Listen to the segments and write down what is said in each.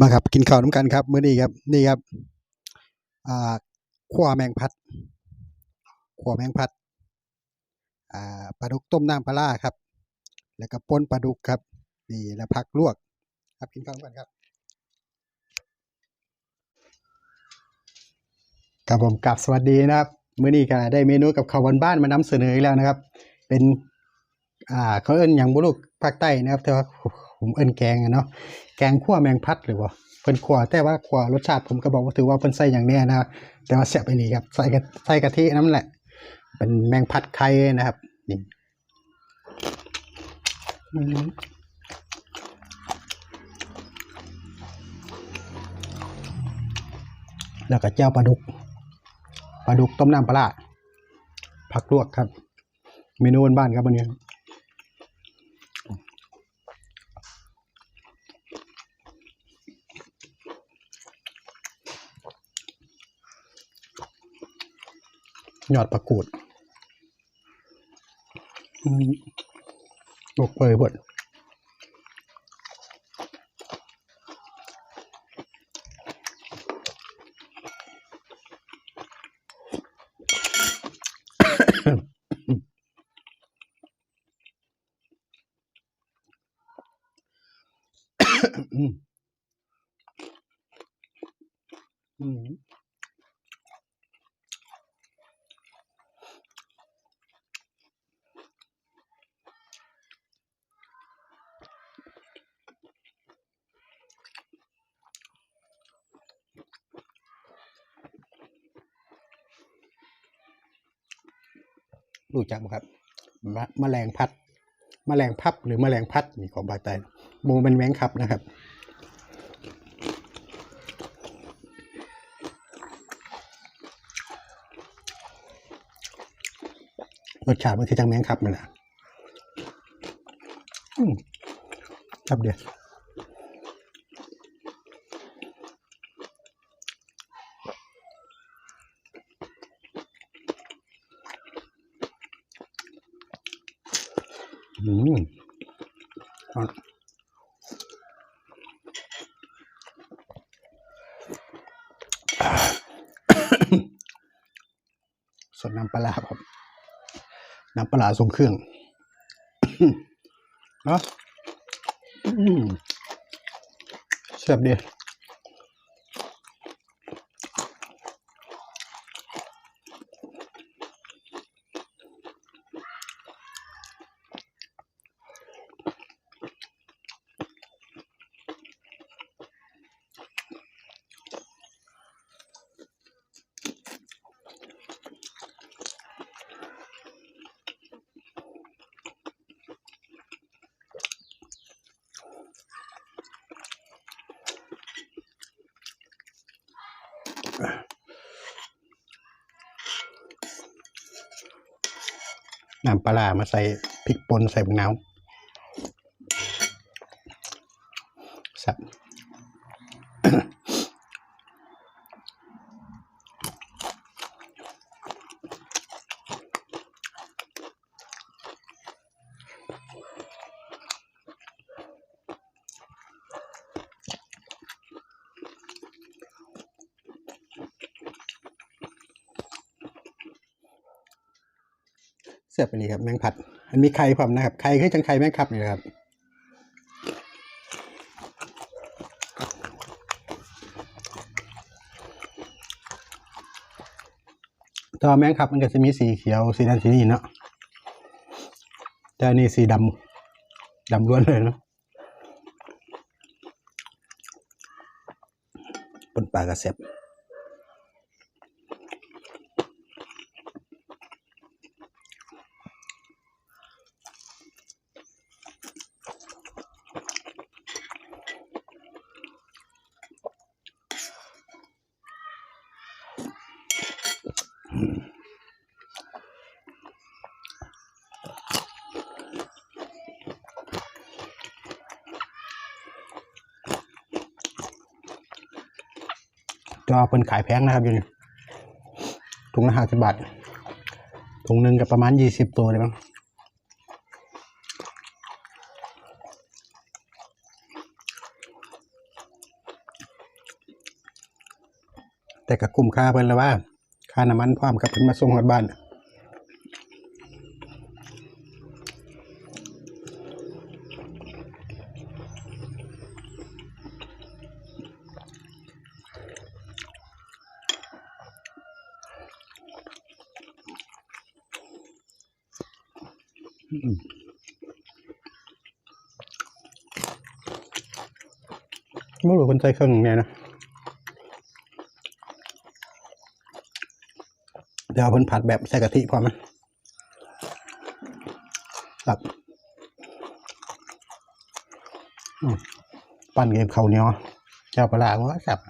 มาครับกินข้าวน้ำกันครับมื้อนี้ครับนี่ครับอ่าขั่วแมงพัดขั่วแมงพัดอ่าปลาดุกต้มน้ำปลาร้าครับ แล้วก็ป่นปลาดุกครับนี่แล้วผักลวก ครับกินข้าวกันครับกับผมกับสวัสดีนะครับมื้อนี้ก็ได้เมนูกับข้าวบ้านๆมานำเสนออีกแล้วนะครับ เป็นอ่าเขาเอิ้นหยังบ่รู้ภาคใต้นะครับแต่ว่า ผมเอิ้นแกงอะเนาะแกงขั่วแมงพัดหรือว่าเพิ่นขั่วแต่ว่าขั่วรสชาติผมก็บอกว่าถือว่าเพิ่นใส่อย่างแน่นะครับแต่ว่าแซ่บอีหลีครับใส่กะใส่กะทินั่นแหละ เป็นแมงพัดไข่นะครับนี่แล้วก็เจ้าปลาดุกปลาดุกต้มน้ำปลาร้าผักลวกครับ เมนูบ้านๆครับวันนี้ ยอดประกูดอืมลกเปยบด อืมอืม รู้จักไหมครับมแมลงพัดแมลงพับหรือแมลงพัดมีของภาคใต้โมเป็นแมงคับนะครับรสชาติมันคือจังแมงคับนั่นแหละครับเดี๋ยว อืมอะสดน้ำปลาครับ น้ำปลาทรงเครื่องเนาะอืมแซ่บดี น้ำปลามาใส่พริกป่นใส่หมูเนาวแซ่บ เสียบไปเลยครับแมงผัด อันมีไข่พร้อมนะครับ ไข่คือจังไข่แมงคับนี่แหละครับตัวแมงคับมันก็จะมีสีเขียว สีนั้นสีนี้เนาะ แต่อันนี่สีดำดำล้วนเลยเนาะปนปลากระเซ็บ ก็เพิ่นขายแพงนะครับอยู่นี่ถุงละห้าสิบบาทถุงหนึ่งกับประมาณยี่สิบตัวเลยมั้งแต่กับกลุ่มค่าเพิ่นแล้วว่า ค่าน้ำมันพร้อมกับเพิ่นมาส่งหัดบ้าน ไม่รู้คนใจเครื่องเนี่ยนะเดี๋ยวเอาเพิ่นผัดแบบใส่กะทิพอไหมครับปั้นเกมเขาเนียเจ้าปลาร้าว่าครับเ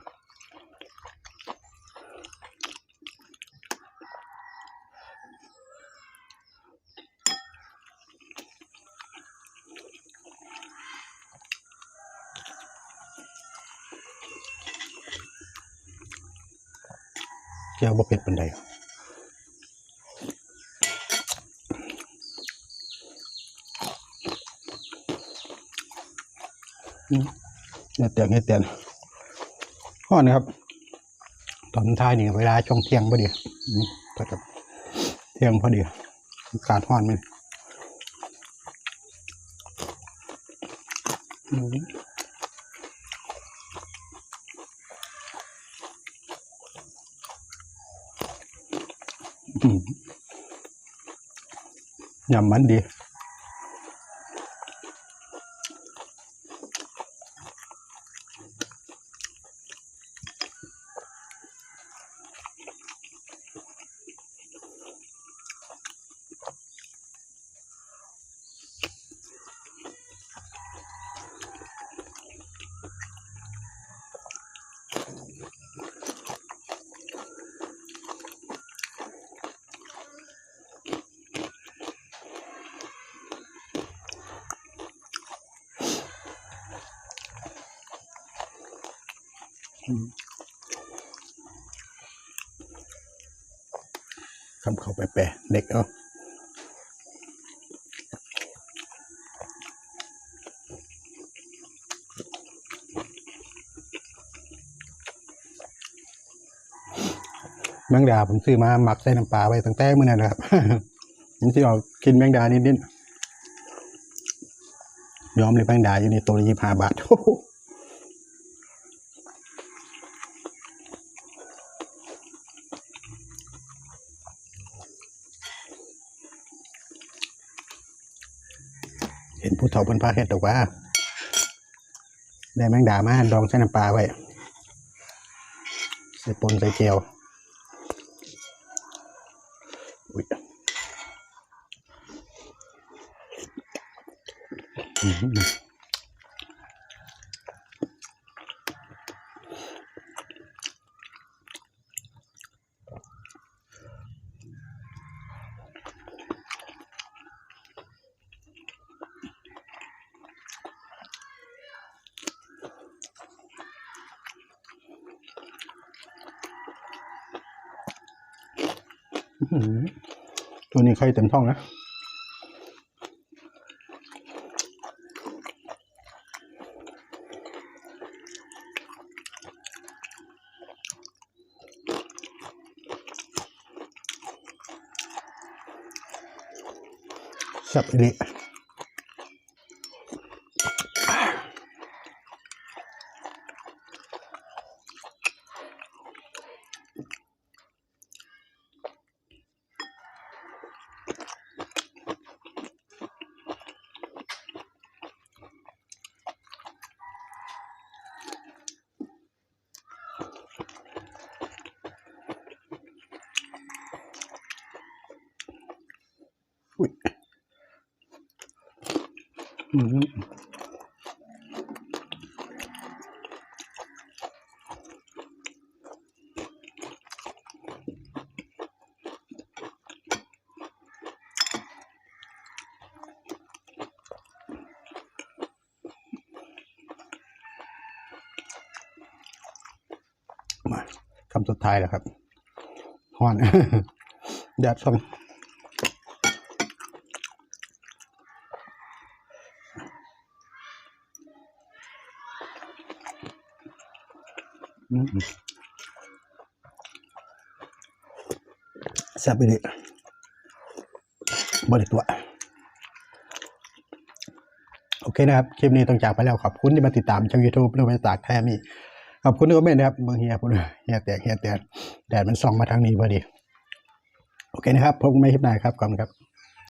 จ้าบ่เป็ดป็นไดเนี่ยเตียงเนี่ยเตียงข้อนะครับ ตอนท้ายนี่เวลาช่วงเที่ยงพอดีอืมก็จะเที่ยงพอดีอากาศห้อนไหมอืม ยำมันดี คำเขาไปแปะเด็กเอาแมงดาผมซื้อมาหมักใส่น้ำปลาไว้ตั้งแต่เมื่อนั้นนะครับผมที่ออกกินแมงดานิดๆยอมเลยแมงดาอยู่ในตัวละยี่ห้าบาท โอ้โห เห็นผู้เฒ่าบนพาเฮ็ดดอกว่าได้แมงดามาดองใส่น้ำปลาไว้ใส่ปนใส่เกลียวอุ้ยอืมหืออื้อหือ ตัวนี้ไข่เต็มท้องนะสับอีกยอื มมาคำสุดท้ายแล้วครับฮ้อนแดดส่อง สับไปเลยบริตัว โอเคนะครับ คลิปนี้ต้องจากไปแล้ว ขอบคุณที่มาติดตามช่องยูทูบเรื่องภาษาแท้มีขอบคุณที่คอมเมนต์นะครับเมืองเฮียผมเฮียแตกเฮียแตกแดดมันส่องมาทางนี้พอดี โอเคนะครับ พบกันใหม่คลิปหน้าครับก่อนครับ